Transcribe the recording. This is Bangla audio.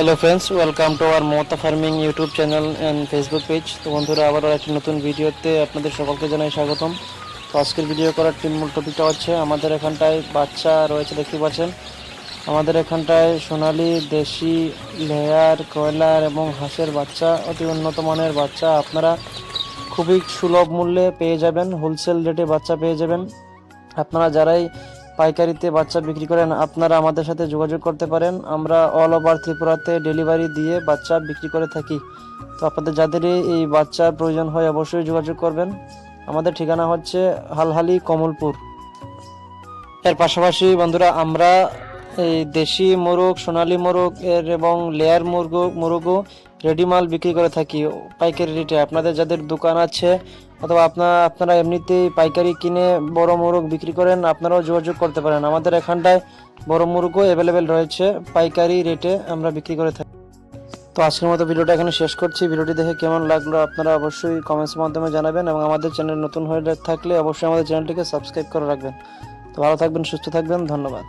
Hello friends welcome to our Mamata farming YouTube channel and Facebook page তো বন্ধুরা, আবারও একটি নতুন ভিডিওতে আপনাদের সকলকে জানাই স্বাগতম। তো আজকের ভিডিও করার টিম মূল টপিকটা হচ্ছে আমাদের এখানটায় বাচ্চা রয়েছে, দেখতে পাচ্ছেন। আমাদের এখানটায় সোনালি, দেশি, লেয়ার, কয়লার এবং হাঁসের বাচ্চা, অতি উন্নত মানের বাচ্চা। আপনারা খুবই সুলভ মূল্যে পেয়ে যাবেন হোলসেল রেটে বাচ্চা পেয়ে যাবেন। আপনারা যারাই পাইকারিতে বাচ্চা বিক্রি করেন, আপনারা আমাদের সাথে যোগাযোগ করতে পারেন। আমরা অল ওভার ত্রিপুরাতে ডেলিভারি দিয়ে বাচ্চা বিক্রি করে থাকি। তো আপনাদের যাদেরই এই বাচ্চার প্রয়োজন হয় অবশ্যই যোগাযোগ করবেন। আমাদের ঠিকানা হচ্ছে হালহালি কমলপুর। এর পাশাপাশি বন্ধুরা, আমরা এই দেশি মোরগ, সোনালী মোরগ এর এবং লেয়ার মুরগ, মোরগও রেডি মাল বিক্রি করে থাকি পাইকারি রেটে আপনাদের যাদের দোকান আছে অথবা আপনার আপনারা এমনিতেই পাইকারি কিনে বড় মোরগ বিক্রি করেন, আপনারাও যোগাযোগ করতে পারেন। আমাদের এখানটায় বড় মুরগও অ্যাভেলেবেল রয়েছে, পাইকারি রেটে আমরা বিক্রি করে থাকি। তো আজকের মতো ভিডিওটা এখানে শেষ করছি। ভিডিওটি দেখে কেমন লাগল আপনারা অবশ্যই কমেন্টসের মাধ্যমে জানাবেন এবং আমাদের চ্যানেল নতুন হয়ে থাকলে অবশ্যই আমাদের চ্যানেলটিকে সাবস্ক্রাইব করে রাখবেন। তো ভালো থাকবেন, সুস্থ থাকবেন, ধন্যবাদ।